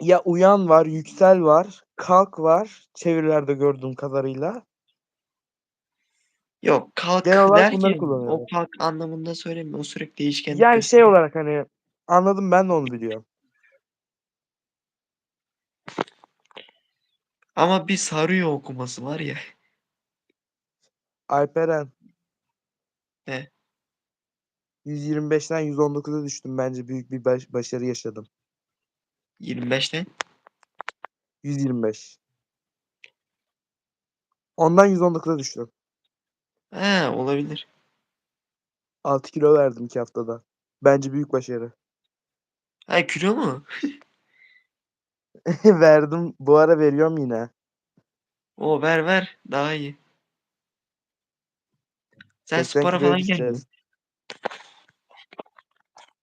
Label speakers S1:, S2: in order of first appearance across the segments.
S1: Ya uyan var, yüksel var, kalk var çevirilerde gördüğüm kadarıyla.
S2: Yok kalk
S1: Genel olarak bunları
S2: derken o kalk anlamında söylemiyor. O sürekli değişkenlik
S1: Yani şey
S2: gösteriyor.
S1: olarak hani anladım ben de onu biliyorum.
S2: Ama bir sarıyor okuması var ya.
S1: Alperen.
S2: Ne?
S1: 125'ten 119'a düştüm bence büyük bir baş- başarı yaşadım.
S2: 25'ten.
S1: 125. Ondan 119'a düştüm.
S2: He olabilir.
S1: 6 kilo verdim 2 haftada. Bence büyük başarı.
S2: Ha kilo mu?
S1: Verdim. Bu ara veriyorum yine.
S2: O ver ver daha iyi. Sen
S1: 80
S2: spora falan
S1: düşeceğiz.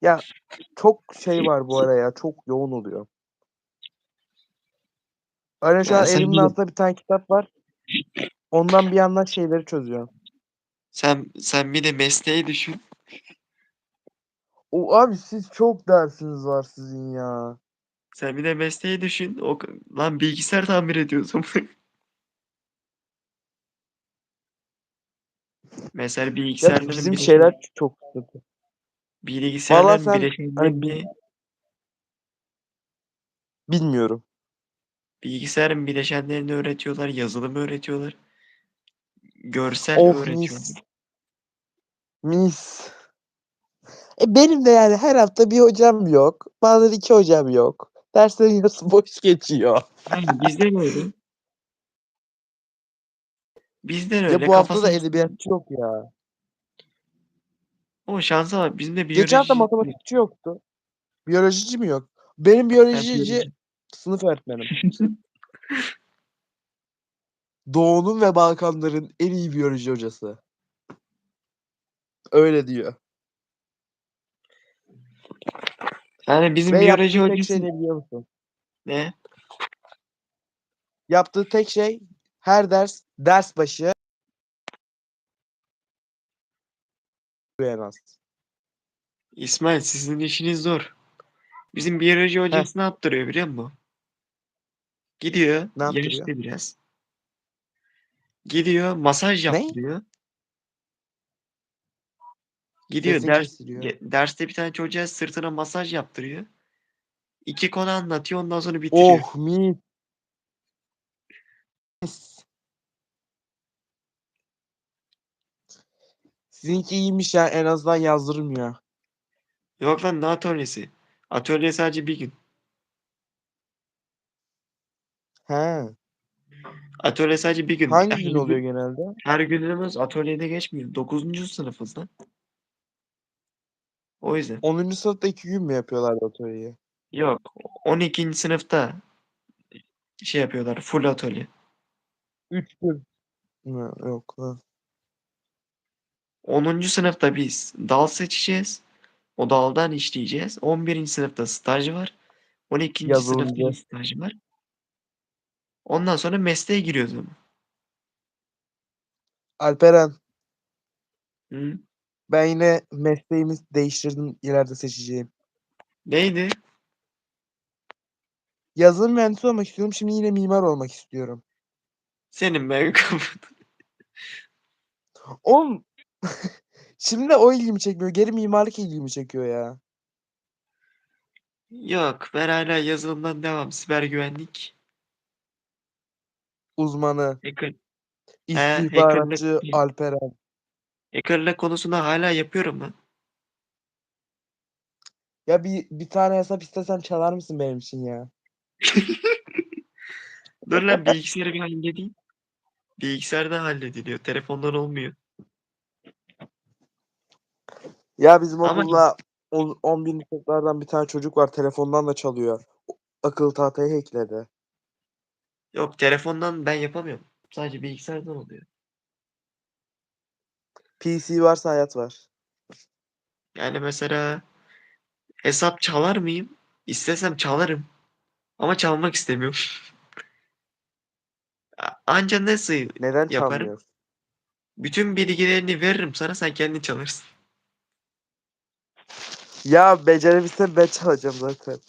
S1: Ya çok şey var bu ara ya. Çok yoğun oluyor. Öyle şu an
S2: sen
S1: elimin
S2: bir-
S1: tane kitap var. Ondan bir yandan şeyleri çözüyorum.
S2: Sen sen bir de mesleği düşün.
S1: O abi siz çok dersiniz var sizin ya.
S2: Sen bir de mesleği düşün. O lan bilgisayar tamir ediyorsun. Mesela
S1: Ya
S2: bilgisayarların
S1: bizim
S2: bileşen,
S1: şeyler çok sıkıntı.
S2: bilgisayarların
S1: sen-
S2: bileşenlerini
S1: Bilmiyorum.
S2: bilgisayarın bileşenlerini öğretiyorlar, yazılımı öğretiyorlar. Görsel
S1: Oh
S2: öğretiyorlar.
S1: mis. E benim de yani her hafta bir hocam yok. Bazen iki hocam yok. Derslerin yarısı boş geçiyor.
S2: Aynen bizden öyle. Bizden öyle.
S1: Ya bu hafta da
S2: kafasını-
S1: edebiyatçı yok ya.
S2: O şansa bak. Bizim de biyoloji.
S1: Geçen hafta matematikçi yoktu. Biyolojici mi yok? Benim biyolojici
S2: biyoloji.
S1: sınıf öğretmenim. Doğu'nun ve Balkanların en iyi biyoloji hocası. Öyle diyor.
S2: Yani bizim
S1: Ve
S2: biyoloji
S1: yaptığı tek
S2: hocası
S1: şey ne biliyor musun?
S2: ne?
S1: Yaptığı tek şey her ders ders başı en az.
S2: İsmail sizin işiniz zor. Bizim biyoloji hocası ne yaptırıyor biliyor musun? Gidiyor.
S1: Ne yaptırıyor?
S2: Biraz. Gidiyor masaj
S1: Ne?
S2: yaptırıyor. Gidiyor
S1: Sesini
S2: ders, derste bir tane çocuğa sırtına masaj yaptırıyor. İki konu anlatıyor ondan sonra bitiriyor.
S1: Oh mis. Sizinki iyiymiş ya en azından yazdırmıyor.
S2: Yok lan ne atölyesi? Atölye sadece bir gün.
S1: He.
S2: Atölye sadece bir gün.
S1: Hangi gün oluyor genelde?
S2: Her günümüz atölyede geçmiyor. 9. sınıfız lan. O yüzden.
S1: 10. sınıfta iki gün mü yapıyorlar atölyeyi?
S2: Yok. 12. sınıfta şey yapıyorlar. Full atölye.
S1: 3 gün. Ha, yok. Ha.
S2: 10. sınıfta biz dal seçeceğiz. O daldan işleyeceğiz. 11. sınıfta staj var. 12. sınıfta
S1: Yazılımcı.
S2: da staj var. Ondan sonra mesleğe giriyoruz ama.
S1: Alperen
S2: Hı?
S1: ben yine mesleğimi değiştirdim ileride seçeceğim.
S2: Neydi?
S1: Yazılım mühendisi olmak istiyorum. Şimdi yine mimar olmak istiyorum.
S2: Senin ben.
S1: Oğlum şimdi o ilgimi çekmiyor. Geri mimarlık ilgimi çekiyor ya.
S2: Yok ben hala yazılımdan devam. Siber güvenlik.
S1: Uzmanı,
S2: Hacker, hackerlık-
S1: Alperen.
S2: hackerlık konusunda hala yapıyorum ben.
S1: Ya bir, bir tane hesap istesem çalar mısın benim için ya?
S2: Dur lan bilgisayarı bir halledeyim. Bilgisayarda hallediliyor. Telefondan olmuyor.
S1: Ya bizim
S2: Ama-
S1: okulda 10 bin sınıflardan bir tane çocuk var. Telefondan da çalıyor. Akıl tahtayı hackledi.
S2: Yok telefondan ben yapamıyorum. Sadece bilgisayardan oluyor.
S1: PC varsa hayat var.
S2: Yani mesela hesap çalar mıyım? İstesem çalarım. Ama çalmak istemiyorum. A- Anca nasıl
S1: Neden
S2: Yaparım.
S1: çalmıyor?
S2: bütün bilgilerini veririm sana sen kendin çalırsın.
S1: Ya becerebilsem ben çalacağım zaten.